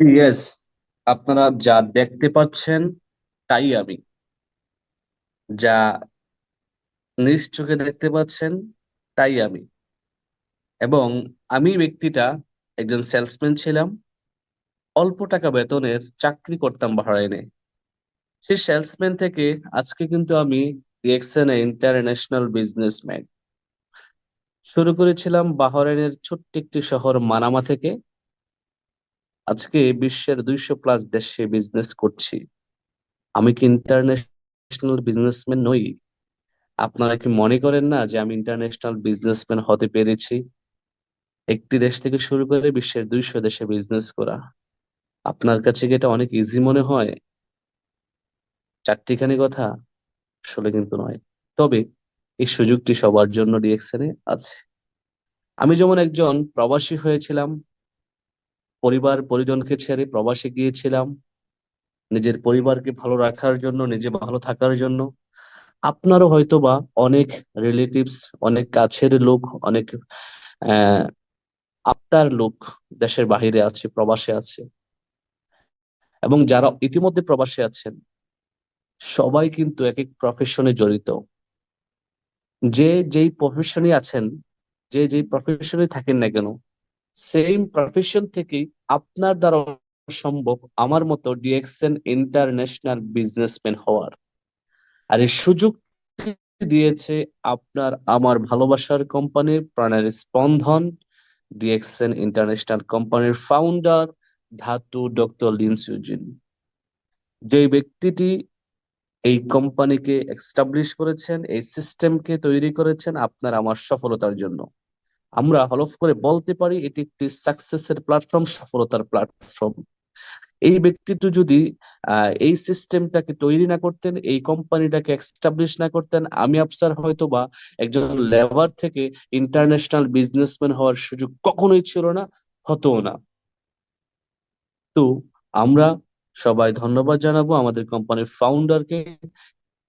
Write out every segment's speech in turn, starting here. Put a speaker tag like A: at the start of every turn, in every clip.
A: Yes আপনারা যা দেখতে পাচ্ছেন, তাই আমি। যা নিজ চোখে দেখতে পাচ্ছেন, তাই আমি। এবং আমি ব্যক্তিটা, একজন সেলসম্যান ছিলাম, অল্প টাকা বেতনের চাকরি করতাম বাহরাইনে। সেই সেলসম্যান থেকে আজকে কিন্তু আমি ডিএক্সএন ইন্টারন্যাশনাল বিজনেসম্যান শুরু করেছিলাম বাহরাইনের ছোট্ট একটি শহর মানামা থেকে। আজকে বিশ্বের দুইশো প্লাস দেশে বিজনেস করছি। আমি কি ইন্টারন্যাশনাল বিজনেসম্যান নই? আপনারা কি মনে করেন না যে আমি ইন্টারন্যাশনাল বিজনেসম্যান হতে পেরেছি? একটি দেশ থেকে শুরু করে বিশ্বের দুইশো দেশে বিজনেস করা। আপনার কাছে কি এটা অনেক ইজি মনে হয়? চারটিখানি কথা আসলে কিন্তু নয়। তবে এই সুযোগটি সবার জন্য ডিএক্সএনে আছে। আমি যেমন একজন প্রবাসী হয়েছিলাম পরিবার পরিজনকে ছেড়ে প্রবাসে গিয়েছিলাম। নিজের পরিবারকে ভালো রাখার জন্য, নিজে ভালো থাকার জন্য। আপনারও হয়তোবা অনেক রিলেটিভস অনেক কাছের লোক, অনেক আপনার লোক দেশের বাহিরে আছে, প্রবাসে আছে। এবং যারা ইতিমধ্যে প্রবাসে আছেন, সবাই কিন্তু এক এক প্রফেশনে জড়িত। যে যেই প্রফেশনে আছেন, যে যেই প্রফেশনে থাকেন না কেন সেম প্রফেশন থেকেই আপনার দ্বারা সম্ভব আমার মতো ডিএক্সএন ইন্টারন্যাশনাল বিজনেসম্যান হওয়ার। আর এই সুযোগ দিয়েছে আপনার আমার ভালোবাসার কোম্পানির প্রাণের স্পন্দন ডিএক্সএন ইন্টারন্যাশনাল কোম্পানির founder Dato doctor Lim Siow Jin যে ব্যক্তিটি এই কোম্পানিকে এস্টাবলিশ করেছেন, এই সিস্টেমকে তৈরি করেছেন আপনার আমার সফলতার জন্য। আমরা হলফ করে বলতে পারি এটি একটি সাকসেসের প্ল্যাটফর্ম সফলতার প্ল্যাটফর্ম এই ব্যক্তিটি যদি এই সিস্টেমটাকে তৈরি না করতেন, এই কোম্পানিটাকে এস্টাবলিশ না করতেন, আমি আফসার হয়তো বা একজন লেবার থেকে ইন্টারন্যাশনাল বিজনেসম্যান হওয়ার সুযোগ কখনোই ছিল না হতো না। তো আমরা সবাই ধন্যবাদ জানাব আমাদের কোম্পানির ফাউন্ডারকে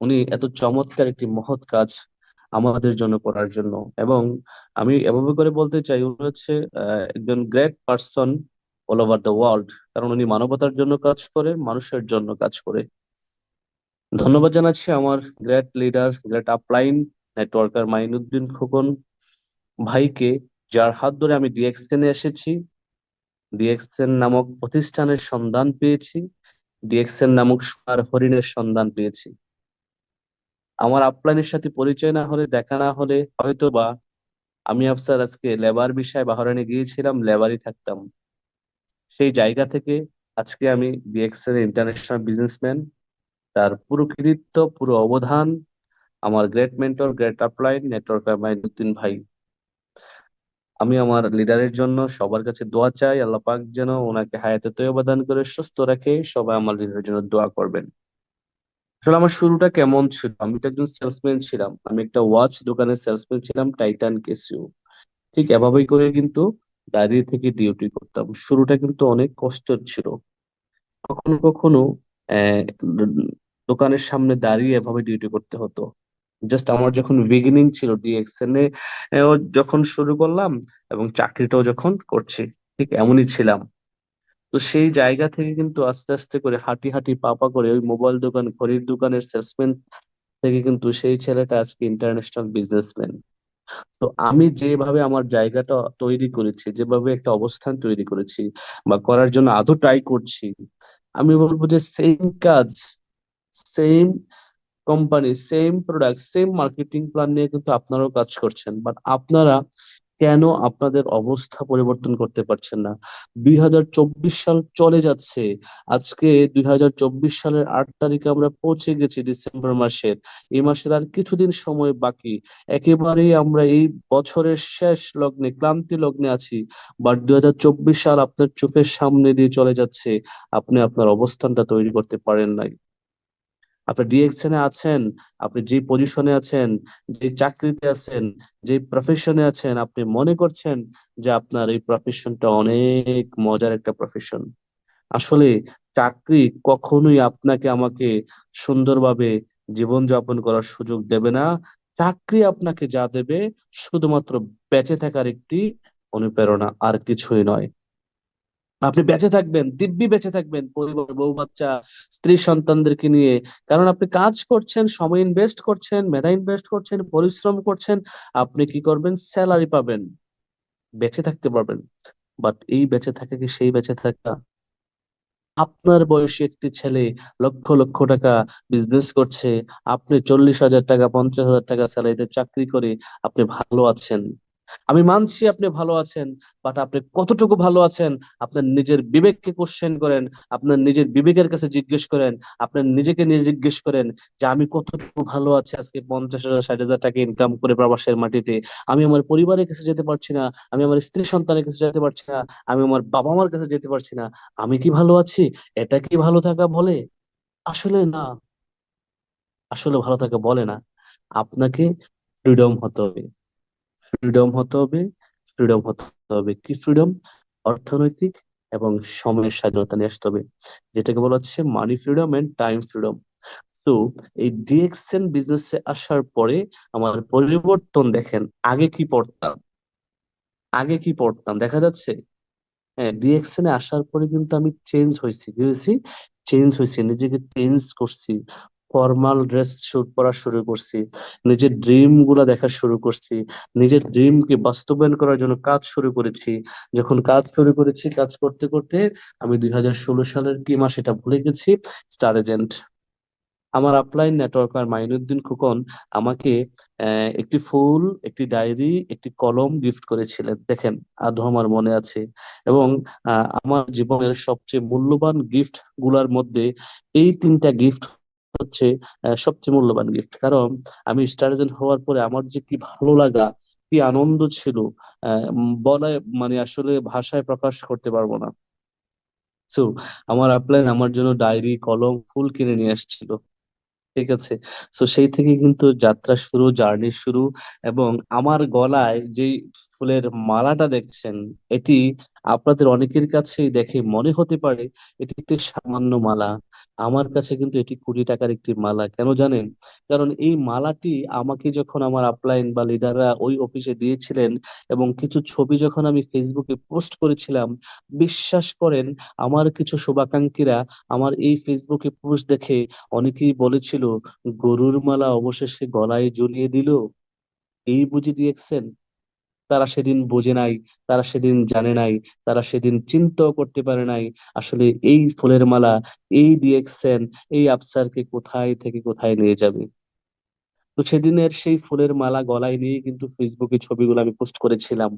A: উনি এত চমৎকার একটি মহৎ কাজ আমাদের জন্য করার জন্য। এবং আমি এভাবে করে বলতে চাই, উনি হচ্ছে একজন great person all over the world কারণ উনি মানবতার জন্য কাজ করে, মানুষের জন্য কাজ করে। ধন্যবাদ জানাচ্ছি আমার great leader great upline networker Mainuddin Khokon ভাইকে, যার হাত ধরে আমি ডিএক্সএনে এসেছি। ডিএক্সএন নামক প্রতিষ্ঠানের সন্ধান পেয়েছি। ডিএক্সএন নামক সোনার হরিণের সন্ধান পেয়েছি। আমার আপলাইনের সাথে পরিচয় না হলে, দেখা না হলে হয়তো বা আমি আফসার আজকে লেবার বিষয়ে বাহরাইনে গিয়েছিলাম লেবারই থাকতাম। সেই জায়গা থেকে আজকে আমি ডিএক্সএন ইন্টারন্যাশনাল বিজনেসম্যান তার পুরো কৃতিত্ব, পুরো অবদান, আমার great mentor great upline network Mainuddin ভাই। আমি আমার লিডারের জন্য সবার কাছে দোয়া চাই, আল্লাহ পাক যেন ওনাকে হায়াতে তৈবা দান করে, সুস্থ রাখে, সবাই আমার লিডারের জন্য দোয়া করবেন। আসলে আমার শুরুটা কেমন ছিল? আমি তো একজন সেলসম্যান ছিলাম। আমি একটা ওয়াচ দোকানের সেলসম্যান ছিলাম টাইটান কেসিও ঠিক এভাবেই করে কিন্তু দাঁড়িয়ে থেকে ডিউটি করতাম। শুরুটা কিন্তু অনেক কষ্টের ছিল। কখনো কখনো দোকানের সামনে দাঁড়িয়ে এভাবে ডিউটি করতে হতো। জাস্ট আমার যখন বিগিনিং ছিল ডিএক্সএন এ যখন শুরু করলাম এবং চাকরিটাও যখন করছি, ঠিক এমনই ছিলাম। তো সেই জায়গা থেকে কিন্তু আস্তে আস্তে করে হাঁটি হাঁটি পা পা করে ওই মোবাইল দোকান, ঘড়ির দোকানের সেলসম্যান থেকে কিন্তু সেই ছেলেটা আজকে ইন্টারন্যাশনাল বিজনেসম্যান তো আমি যেভাবে আমার জায়গাটা তৈরি করেছি, যেভাবে একটা অবস্থান তৈরি করেছি বা করার জন্য আদৌ ট্রাই করছি, আমি বলব যে সেম কাজ same company same product same marketing plan নিয়ে কিন্তু আপনারাও কাজ করছেন। বাট আপনারা কেন আপনাদের অবস্থা পরিবর্তন করতে পারছেন না? দুই হাজার চব্বিশ সাল চলে যাচ্ছে। আজকে দুই হাজার চব্বিশ সালের আট তারিখে আমরা পৌঁছে গেছি ডিসেম্বর মাসের। এই মাসের আর কিছুদিন সময় বাকি। একেবারেই আমরা এই বছরের শেষ লগ্নে, ক্লান্তি লগ্নে আছি। বাট দুই হাজার চব্বিশ সাল আপনার চোখের সামনে দিয়ে চলে যাচ্ছে। আপনি আপনার অবস্থানটা তৈরি করতে পারেন নাই। আপনি ডিএকশনে আছেন, আপনি যে পজিশনে আছেন, যে চাকরিতে আছেন, যে প্রফেশনে আছেন, আপনি মনে করছেন যে আপনার এই প্রফেশনটা অনেক মজার একটা প্রফেশন আসলে চাকরি কখনোই আপনাকে আমাকে সুন্দরভাবে জীবনযাপন করার সুযোগ দেবে না। চাকরি আপনাকে যা দেবে শুধুমাত্র বেঁচে থাকার একটি অনুপ্রেরণা, আর কিছুই নয়। আপনি বেঁচে থাকবেন, দিব্যি বেঁচে থাকবেন পরিবার, বউ, বাচ্চা, স্ত্রী, সন্তানদেরকে নিয়ে। কারণ আপনি কাজ করছেন, সময় ইনভেস্ট করছেন, মেধা ইনভেস্ট করছেন, পরিশ্রম করছেন, আপনি কি করবেন? স্যালারি পাবেন। বেঁচে থাকতে পারবেন। বাট এই বেঁচে থাকা কি সেই বেঁচে থাকা? আপনার বয়সী একটি ছেলে লক্ষ লক্ষ টাকা বিজনেস করছে, আপনি চল্লিশ হাজার টাকা, পঞ্চাশ হাজার টাকা স্যালারিতে চাকরি করে আপনি ভালো আছেন। আমি মানছি আপনি ভালো আছেন বাট আপনি কতটুকু ভালো আছেন? আপনার নিজের বিবেককে কোশ্চেন করেন, আপনার নিজের বিবেকের কাছে জিজ্ঞেস করেন, আপনার নিজেকে নিয়ে জিজ্ঞেস করেন যে আমি কতটুকু ভালো আছি আজকে পঞ্চাশ হাজার, ষাট হাজার টাকা ইনকাম করে প্রবাসের মাটিতে। আমি আমার পরিবারের কাছে যেতে পারছি না, আমি আমার স্ত্রী সন্তানের কাছে যেতে পারছি না, আমি আমার বাবা মার কাছে যেতে পারছি না। আমি কি ভালো আছি? এটা কি ভালো থাকা বলে? আসলে না। আসলে ভালো থাকা বলে না। আপনাকে ফ্রিডম হতে হবে। ফ্রিডম হতে হবে, ফ্রিডম হতে হবে কি ফ্রিডম? অর্থনৈতিক এবং সময়ের স্বাধীনতা নিয়ে আসতে হবে। যেটাকে বলা হচ্ছে money freedom and time freedom তো এই বিজনেসে আসার পরে আমার পরিবর্তন দেখেন, আগে কি পড়তাম? আগে কি পড়তাম? দেখা যাচ্ছে হ্যাঁ ডিএক্সএন আসার পরে কিন্তু আমি চেঞ্জ হয়েছি কি হয়েছি চেঞ্জ হয়েছি, নিজেকে চেঞ্জ করছি। ফর্মাল ড্রেস শুট করা শুরু করছি, নিজের ড্রিমগুলা দেখা শুরু করছি, নিজের ড্রিম কে বাস্তবায়ন করার জন্য কাজ শুরু করেছি। যখন কাজ শুরু করেছি, কাজ করতে করতে আমি দুই হাজার ষোলো সালের কি মাস এটা ভুলে গেছি? স্টার এজেন্ট আমার আপলাইন নেটওয়ার্কার মাইনুদ্দিন খোকন আমাকে একটি ফুল, একটি ডায়েরি একটি কলম গিফট করেছিলেন। দেখেন, আদৌ আমার মনে আছে। এবং আমার জীবনের সবচেয়ে মূল্যবান গিফটগুলার মধ্যে এই তিনটা গিফট হচ্ছে সবচেয়ে মূল্যবান গিফট কারণ আমি স্টার এজেন্ট হওয়ার পরে আমার যে কি ভালো লাগা কি আনন্দ ছিল উম, মানে আসলে ভাষায় প্রকাশ করতে পারব না। তো আমার আপলাইন আমার জন্য ডায়েরি কলম ফুল কিনে নিয়ে আসছিল। ঠিক আছে? তো সেই থেকে কিন্তু যাত্রা শুরু জার্নি শুরু এবং আমার গলায় যে ফুলের মালাটা দেখছেন, এটি আপনাদের অনেকের কাছেই দেখে মনে হতে পারে এটি একটি সামান্য মালা। আমার কাছে কিন্তু এটি কুড়ি টাকার একটি মালা, কেন জানেন? কারণ এই মালাটি আমাকে যখন আমার আপলাইন বা লিডাররা ওই অফিসে দিয়েছিলেন এবং কিছু ছবি যখন আমি ফেসবুকে পোস্ট করেছিলাম, বিশ্বাস করেন, আমার কিছু শুভাকাঙ্ক্ষীরা আমার এই ফেসবুকে পোস্ট দেখে অনেকেই বলেছিল, গরুর মালা অবশেষে গলায় ঝুলিয়ে দিল। এই বুঝি ডিএক্সএন তারা সেদিন বোঝে নাই, তারা সেদিন জানে নাই, তারা সেদিন চিন্তাও করতে পারে নাই, আসলে এই ফুলের মালা, এই ডিএক্সেন এই আফসারকে কোথায় থেকে কোথায় নিয়ে যাবে? তো সেদিনের সেই ফুলের মালা গলায় নিয়ে কিন্তু ফেসবুকে ছবিগুলো আমি পোস্ট করেছিলাম।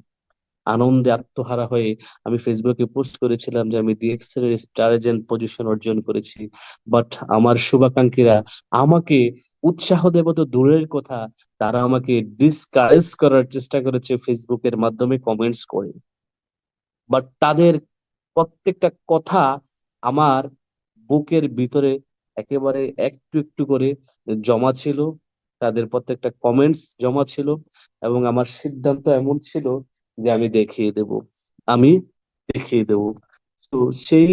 A: আনন্দে আত্মহারা হয়ে আমি ফেসবুকে পোস্ট করেছিলাম যে আমি ডিএক্সএল এর স্টার এজেন্ট পজিশন অর্জন করেছি। বাট আমার শুভাকাঙ্ক্ষীরা আমাকে উৎসাহ দেব তো দূরের কথা। তারা আমাকে ডিসকারেজ করার চেষ্টা করেছে ফেসবুকের মাধ্যমে কমেন্টস করে। বাট তাদের প্রত্যেকটা কথা আমার বুকের ভিতরে একেবারে একটু একটু করে জমা ছিল। তাদের প্রত্যেকটা কমেন্টস জমা ছিল এবং আমার সিদ্ধান্ত এমন ছিল যে আমি দেখিয়ে দেব, আমি দেখিয়ে দেব। তো সেই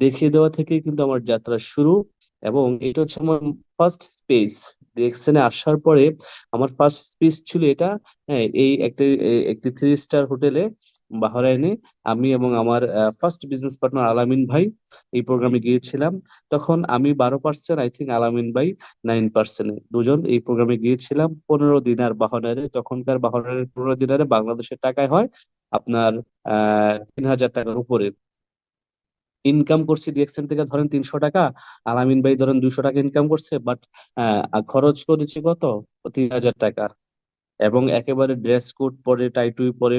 A: দেখিয়ে দেওয়া থেকে কিন্তু আমার যাত্রা শুরু এবং এটা হচ্ছে আমার ফার্স্ট স্পেস ডিরেকশনে আসার পরে আমার ফার্স্ট স্পেস ছিল এটা হ্যাঁ এই একটা একটি থ্রি স্টার হোটেলে বাহরাইনে আমি এবং আমার ফার্স্ট বিজনেস পার্টনার আলামিন ভাই এই প্রোগ্রামে গিয়েছিলাম। তখন আমি বারো পার্সেন্ট আই থিঙ্ক আলামিন ভাই নাইন পার্সেন্ট দুজন এই প্রোগ্রামে গিয়েছিলাম। পনেরো দিনার বাহরাইনে, তখনকার বাহরাইনের পনেরো দিনারে বাংলাদেশের টাকায় হয় আপনার, আহ, তিন হাজার টাকার উপরে। ইনকাম করছি ডিএক্সএন থেকে ধরেন তিনশো টাকা, আলামিন ভাই ধরেন দুইশো টাকা ইনকাম করছে বাট খরচ করেছি কত? তিন হাজার টাকা। এবং একেবারে ড্রেস কোড পরে টাই টুই পরে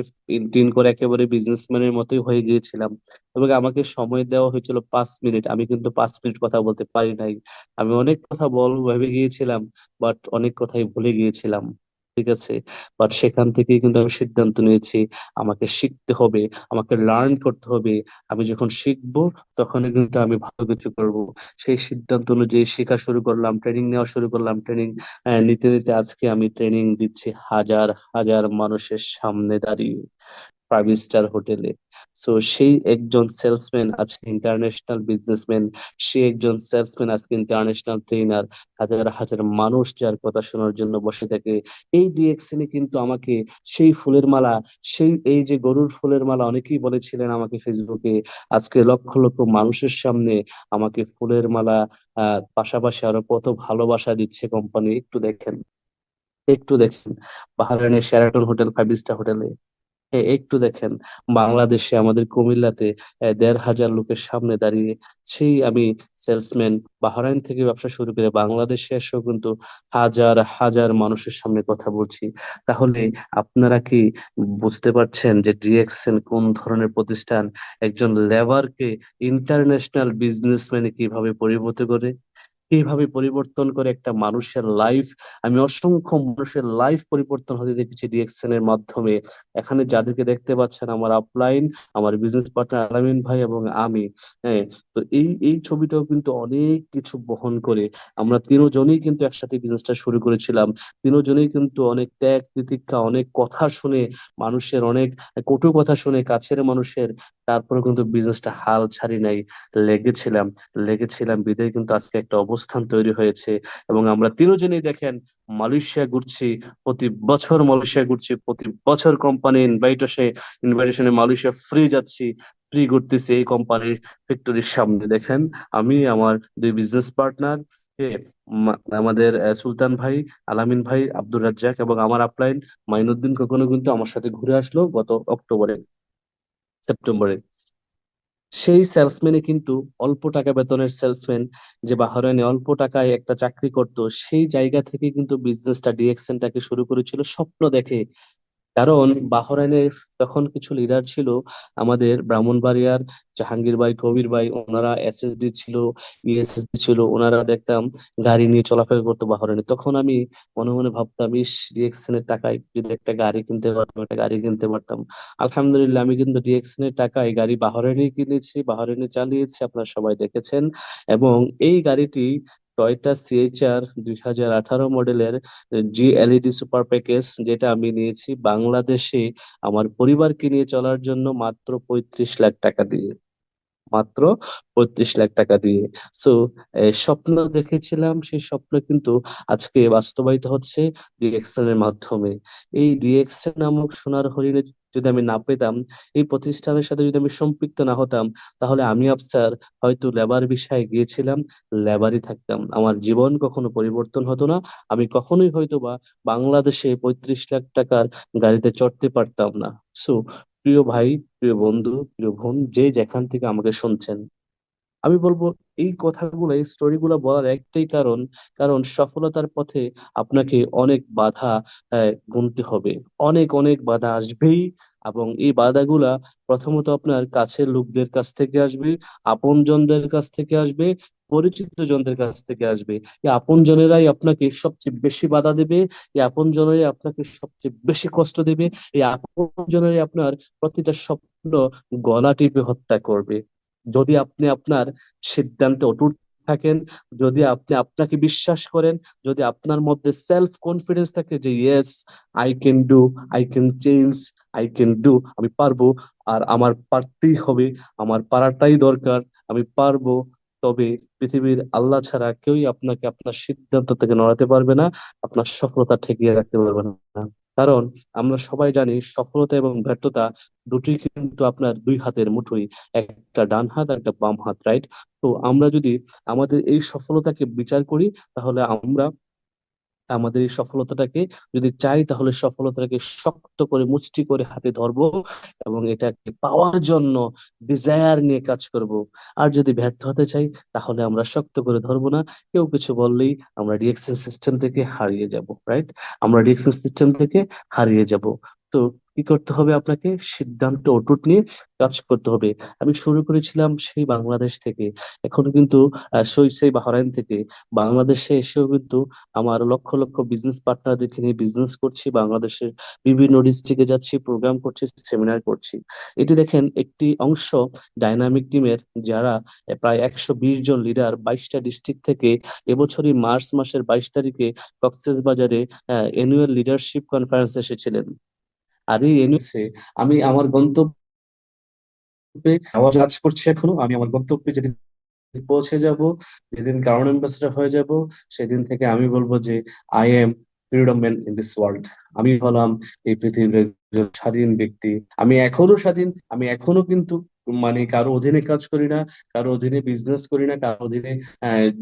A: টিন করে একেবারে বিজনেসম্যানের মতোই হয়ে গিয়েছিলাম। এবং আমাকে সময় দেওয়া হয়েছিল পাঁচ মিনিট আমি কিন্তু পাঁচ মিনিট কথা বলতে পারি নাই। আমি অনেক কথা বল ভেবে গিয়েছিলাম বাট অনেক কথাই ভুলে গিয়েছিলাম। ঠিক আছে? বাট সেখান থেকে কিন্তু আমি সিদ্ধান্ত নিয়েছি, আমাকে শিখতে হবে, আমাকে লার্ন করতে হবে। আমি যখন শিখব, তখনই কিন্তু আমি ভালো কিছু করব। সেই সিদ্ধান্ত অনুযায়ী শেখা শুরু করলাম ট্রেনিং নেওয়া শুরু করলাম। ট্রেনিং নিতে নিতে আজকে আমি ট্রেনিং দিচ্ছি হাজার হাজার মানুষের সামনে দাঁড়িয়ে। ফাইভ স্টার হোটেলে সো সেই একজন সেলসম্যান আজকে ইন্টারন্যাশনাল বিজনেসম্যান সে একজন সেলসম্যান আজকে ইন্টারন্যাশনাল ট্রেনার হাজার হাজার মানুষ যার কথা শোনার জন্য বসে থাকে। এই ডিএক্সএনে কিন্তু আমাকে সেই ফুলের মালা, সেই, এই যে গরুর ফুলের মালা অনেকেই বলেছিলেন আমাকে ফেসবুকে আজকে লক্ষ লক্ষ মানুষের সামনে আমাকে ফুলের মালা পাশাপাশি আরও কত ভালোবাসা দিচ্ছে কোম্পানি একটু দেখেন একটু দেখেন। বাহরাইনের শেরাটন হোটেল ফাইভ স্টার হোটেলে একটু দেখেন। বাংলাদেশে আমাদের কুমিল্লাতে দেড় হাজার লোকের সামনে দাঁড়িয়ে সেই আমি সেলসম্যান বাহরাইন থেকে ব্যবসা শুরু করে বাংলাদেশে এসেও কিন্তু হাজার হাজার মানুষের সামনে কথা বলছি। তাহলে আপনারা কি বুঝতে পারছেন যে ডিএক্সএন কোন ধরনের প্রতিষ্ঠান একজন লেবারকে ইন্টারন্যাশনাল বিজনেসম্যানে কীভাবে পরিণত করে? কীভাবে পরিবর্তন করে একটা মানুষের লাইফ আমি অসংখ্য মানুষের লাইফ পরিবর্তন হতে দেখেছি ডিএক্সএন এর মাধ্যমে। এখানে যাদেরকে দেখতে পাচ্ছেন আমার আপলাইন আমার বিজনেস পার্টনার আলামিন ভাই এবং আমি হ্যাঁ? তো এই এই ছবিটাও কিন্তু অনেক কিছু বহন করে। আমরা তিনজনেই কিন্তু একসাথে বিজনেসটা শুরু করেছিলাম। তিনজনেই কিন্তু অনেক ত্যাগ তিতিক্ষা অনেক কথা শুনে মানুষের অনেক, কটু কথা শুনে কাছের মানুষের তারপরে কিন্তু বিজনেসটা হাল ছাড়ি নাই। লেগেছিলাম লেগেছিলাম। বিদায় কিন্তু আজকে একটা অবস্থান তৈরি হয়েছে এবং আমরা তিনজনেই দেখেন মালয়েশিয়া ঘুরছি, প্রতি বছর মালয়েশিয়া ঘুরছি, প্রতি বছর কোম্পানি ইনভাইট আসে ইনভাইটেশনে মালয়েশিয়া ফ্রি যাচ্ছি ফ্রি ঘুরতেছি এই কোম্পানির ফ্যাক্টরির সামনে। দেখেন, আমি, আমার দুই বিজনেস পার্টনার আমাদের সুলতান ভাই, আলামিন ভাই, আব্দুর রাজ্জাক এবং আমার আপলাইন মাইনুদ্দিন কখনো কিন্তু আমার সাথে ঘুরে আসলো গত অক্টোবরে। সেপ্টেম্বরে। সেই সেলসম্যানে কিন্তু অল্প টাকা বেতনের সেলসম্যান যে বাহরাইনে অল্প টাকায় একটা চাকরি করত, সেই জায়গা থেকে কিন্তু বিজনেসটা ডিএক্সএনটাকে শুরু করেছিল, স্বপ্ন দেখে কারণ বাহরাইনের তখন কিছু লিডার ছিল আমাদের ব্রাহ্মণবাড়িয়ার জাহাঙ্গীর ভাই কবির ভাই, ওনারা এসএসডি ছিল ইএসএসডি ছিল, ওনারা দেখতাম গাড়ি নিয়ে চলাফেরা করতো বাহরাইনে। তখন আমি মনে মনে ভাবতাম, ইস ডিএক্সএন এর টাকায় যদি একটা গাড়ি কিনতে পারতাম, একটা গাড়ি কিনতে পারতাম। আলহামদুলিল্লাহ, আমি কিন্তু ডিএক্সএন এর টাকায় গাড়ি বাহরাইনে কিনেছি, বাহরাইনে চালিয়েছি, আপনারা সবাই দেখেছেন। এবং এই গাড়িটি টয়টা সিএইচআর দুই হাজার আঠারো মডেলের জি এলইডি সুপার প্যাকেজ যেটা আমি নিয়েছি বাংলাদেশে আমার পরিবারকে নিয়ে চলার জন্য মাত্র পঁয়ত্রিশ লাখ টাকা দিয়ে। মাত্র পঁয়ত্রিশ লাখ টাকা দিয়ে। সো স্বপ্ন দেখেছিলাম, সেই স্বপ্ন কিন্তু আজকে বাস্তবায়িত হচ্ছে ডিএক্সএন এর মাধ্যমে। এই ডিএক্সএন নামক সোনার হরিণে যদি আমি না পেতাম, এই প্রতিষ্ঠানের সাথে যদি আমি সম্পৃক্ত না হতাম, তাহলে আমি আফসার হয়তো লেবার বিষয়ে গিয়েছিলাম, লেবারই থাকতাম। আমার জীবন কখনো পরিবর্তন হতো না, আমি কখনোই হয়তো বা বাংলাদেশে পঁয়ত্রিশ লাখ টাকার গাড়িতে চড়তে পারতাম না। সো প্রিয় ভাই, প্রিয় বন্ধু, প্রিয় বোন, যে যেখান থেকে আমাকে শুনছেন, আমি বলব এই কথাগুলো, এই স্টোরিগুলো বলার একটাই কারণ কারণ সফলতার পথে আপনাকে অনেক বাধা গুনতে হবে। অনেক অনেক বাধা আসবেই এবং এই বাধাগুলা প্রথমত আপনার কাছের লোকদের কাছ থেকে আসবে, আপনজনদের কাছ থেকে আসবে পরিচিত জনদের কাছ থেকে আসবে। এই আপনজনেরাই আপনাকে সবচেয়ে বেশি বাধা দেবে। এই আপনজনেরাই আপনাকে সবচেয়ে বেশি কষ্ট দেবে। এই আপন আপনজনেরাই আপনার প্রতিটা স্বপ্ন গলা টিপে হত্যা করবে। যদি আপনি আপনার সিদ্ধান্তে অটুট থাকেন, যদি আপনি আপনাকে বিশ্বাস করেন, যদি আপনার মধ্যে সেলফ কনফিডেন্স থাকে যে yes I can do I can change I can do আমি পারব, আর আমার পারতেই হবে, আমার পারাটাই দরকার, আমি পারব তবে পৃথিবীর আল্লাহ ছাড়া কেউই আপনাকে আপনার সিদ্ধান্ত থেকে নড়াতে পারবে না, আপনার সফলতা ঠেকিয়ে রাখতে পারবে না। কারণ আমরা সবাই জানি সফলতা এবং ব্যর্থতা দুটি কিন্তু আপনার দুই হাতের মুঠোই একটা ডান হাত একটা বাম হাত রাইট তো আমরা যদি আমাদের এই সফলতাকে বিচার করি, তাহলে আমরা আমাদের এই সফলতাটাকে যদি চাই, তাহলে সফলতাটাকে শক্ত করে, মুষ্টি করে হাতে ধরব এবং এটাকে পাওয়ার জন্য ডিজায়ার নিয়ে কাজ করব। আর যদি ব্যর্থ হতে চাই, তাহলে আমরা শক্ত করে ধরবো না। কেউ কিছু বললেই আমরা রিয়েকশন সিস্টেম থেকে হারিয়ে যাব রাইট আমরা রিয়েকশন সিস্টেম থেকে হারিয়ে যাব। তো কি করতে হবে আপনাকে? সিদ্ধান্ত অটুট নিয়ে কাজ করতে হবে। আমি শুরু করেছিলাম সেই বাংলাদেশ থেকে। এখন কিন্তু সেই বাহরাইন থেকে। বাংলাদেশে এসেও কিন্তু আমার লক্ষ লক্ষ বিজনেস পার্টনারদেরকে নিয়ে বিজনেস করছি। বাংলাদেশের বিভিন্ন ডিস্ট্রিক্টে যাচ্ছি প্রোগ্রাম করছি সেমিনার করছি। এটি দেখেন একটি অংশ ডাইনামিক টিমের যারা প্রায় একশো বিশ জন লিডার বাইশটা ডিস্ট্রিক্ট থেকে এবছরই মার্চ মাসের বাইশ তারিখে কক্সেস বাজারে অ্যানুয়াল লিডারশিপ কনফারেন্স এসেছিলেন। আর এই আমি আমার গন্তব্যে আমার কাজ করছি এখনও। আমি আমার গন্তব্যে যেদিন পৌঁছে যাব, যেদিন কারণ অ্যাম্বাসেডার হয়ে যাব, সেদিন থেকে আমি বলব যে I am freedom man in this world আমি হলাম এই পৃথিবীর স্বাধীন ব্যক্তি। আমি এখনও স্বাধীন, আমি এখনও কিন্তু মানে কারও অধীনে কাজ করি না, কারও অধীনে বিজনেস করি না, কারও অধীনে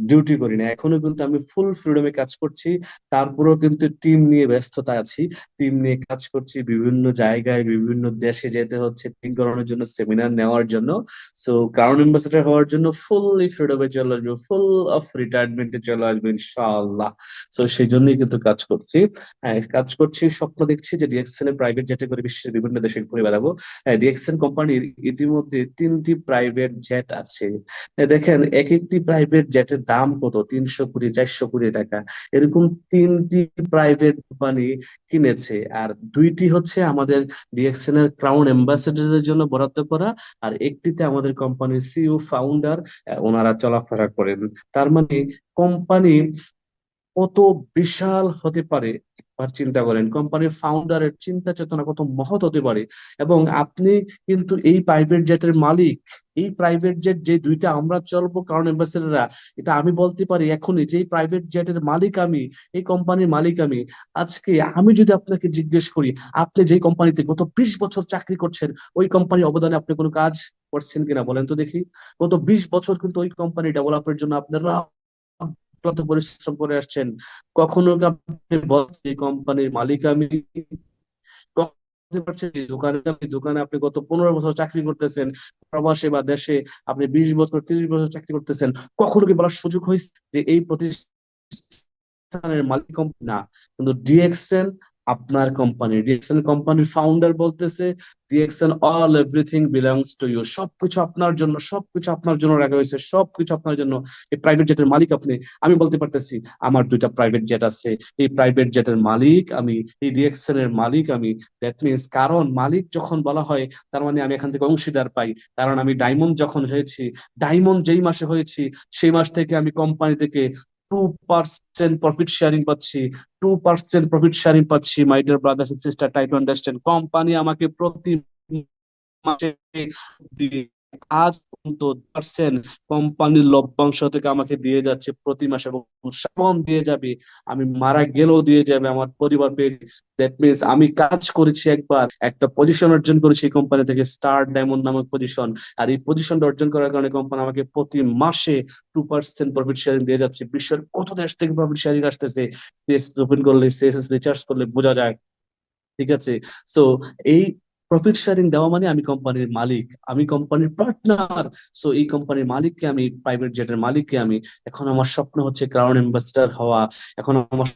A: ডিউটি করি না। এখনও কিন্তু আমি ফুল ফ্রিডমে কাজ করছি। তারপরেও কিন্তু টিম নিয়ে ব্যস্ততা আছি। টিম নিয়ে কাজ করছি বিভিন্ন জায়গায়, বিভিন্ন দেশে যেতে হচ্ছে টিম করানোর জন্য সেমিনার নেওয়ার জন্য। সো কারণ অ্যাম্বাসেডর হওয়ার জন্য ফুললি ফ্রিডমে চলে আসবে ফুল অফ রিটায়ারমেন্টে চলে আসবে, ইনশাআল্লাহ। সো সেই জন্যই কিন্তু কাজ করছি। হ্যাঁ কাজ করছি, স্বপ্ন দেখছি যে ডিএক্সএন এর প্রাইভেট জেটে করে বিশ্বের বিভিন্ন দেশে ঘুরে বেড়াবো। হ্যাঁ ডিএক্সএন কোম্পানির ইতিমধ্যে তিনটি প্রাইভেট জেট আছে। দেখেন এক একটি প্রাইভেট জেটের দাম কত? তিনশো কোটি চারশো কোটি টাকা। এরকম তিনটি প্রাইভেট কোম্পানি কিনেছে। আর দুইটি হচ্ছে আমাদের ডিএক্সএন এর ক্রাউন অ্যাম্বাসেডরের জন্য বরাদ্দ করা, আর একটিতে আমাদের কোম্পানির সিও ফাউন্ডার ওনারা চলাফেরা করেন। তার মানে কোম্পানি কত বিশাল হতে পারে? একবার চিন্তা করেন, কোম্পানির ফাউন্ডারের চিন্তা চেতনা কত মহৎ হতে পারে। এবং আপনি কিন্তু এই প্রাইভেট জেটের মালিক, এই প্রাইভেট জেট যে দুইটা আমরা চলবো কারণ অ্যাম্বাসেডাররা এটা আমি বলতে পারি এখনই যে প্রাইভেট জেটের মালিক আমি, এই কোম্পানির মালিক আমি। আজকে আমি যদি আপনাকে জিজ্ঞেস করি, আপনি যে কোম্পানিতে গত বিশ বছর চাকরি করছেন, ওই কোম্পানির অবদানে আপনি কোনো কাজ করছেন কিনা বলেন তো দেখি। গত বিশ বছর কিন্তু ওই কোম্পানি ডেভেলপের জন্য আপনারা অক্লান্ত পরিশ্রম করে আসছেন। কখনো আপনি কোম্পানির মালিক আমি? দোকানে দোকানে আপনি গত পনেরো বছর চাকরি করতেছেন। প্রবাসে বা দেশে আপনি বিশ বছর, তিরিশ বছর চাকরি করতেছেন। কখনো কি বলার সুযোগ হয়েছে যে এই প্রতিষ্ঠানের মালিক না? কিন্তু ডিএক্সএন আপনার কোম্পানি ডিএক্সএন কোম্পানির ফাউন্ডার বলতেছে DXN all everything belongs to you সবকিছু আপনার জন্য, সবকিছু আপনার জন্য রাখা হয়েছে, সবকিছু আপনার জন্য। এই প্রাইভেট জেটের মালিক আপনি, আমি বলতে পারতেছি, আমার দুইটা প্রাইভেট জেট আছে। এই প্রাইভেট জেটের মালিক আমি, এই ডিএক্সএন এর মালিক আমি। দ্যাট মিনস কারণ মালিক যখন বলা হয়, তার মানে আমি এখান থেকে অংশীদার পাই। কারণ আমি ডায়মন্ড যখন হয়েছি ডায়মন্ড যেই মাসে হয়েছি, সেই মাস থেকে আমি কোম্পানি থেকে টু পার্সেন্ট প্রফিট শেয়ারিং পাচ্ছি টু পার্সেন্ট প্রফিট শেয়ারিং পাচ্ছি my dear brothers sister type understand company আমাকে প্রতি মাসে আজ পার্সেন্ট কোম্পানির লভ্যাংশ থেকে আমাকে দিয়ে যাচ্ছে প্রতি মাসে সামন দিয়ে যাবে। আমি মারা গেলেও দিয়ে যাবে আমার পরিবার পেয়ে। দ্যাট মিনস আমি কাজ করেছি একবার, একটা পজিশন অর্জন করেছি এই কোম্পানি থেকে স্টার ডায়মন্ড নামক পজিশন আর এই পজিশনটা অর্জন করার কারণে কোম্পানি আমাকে প্রতি মাসে টু পার্সেন্ট প্রফিট শেয়ারিং দিয়ে যাচ্ছে। বিশ্বের কত দেশ থেকে প্রফিট শেয়ারিং আসতেছে? ওপেন করলে রিচার্জ করলে বোঝা যায়। ঠিক আছে? সো এই প্রফিট শেয়ারিং দেওয়া মানে আমি কোম্পানির মালিক, আমি কোম্পানির পার্টনার সো এই কোম্পানির মালিককে আমি প্রাইভেট জেটের মালিককে আমি, এখন আমার স্বপ্ন হচ্ছে ক্রাউন এম্বাসেডার হওয়া, এখন আমার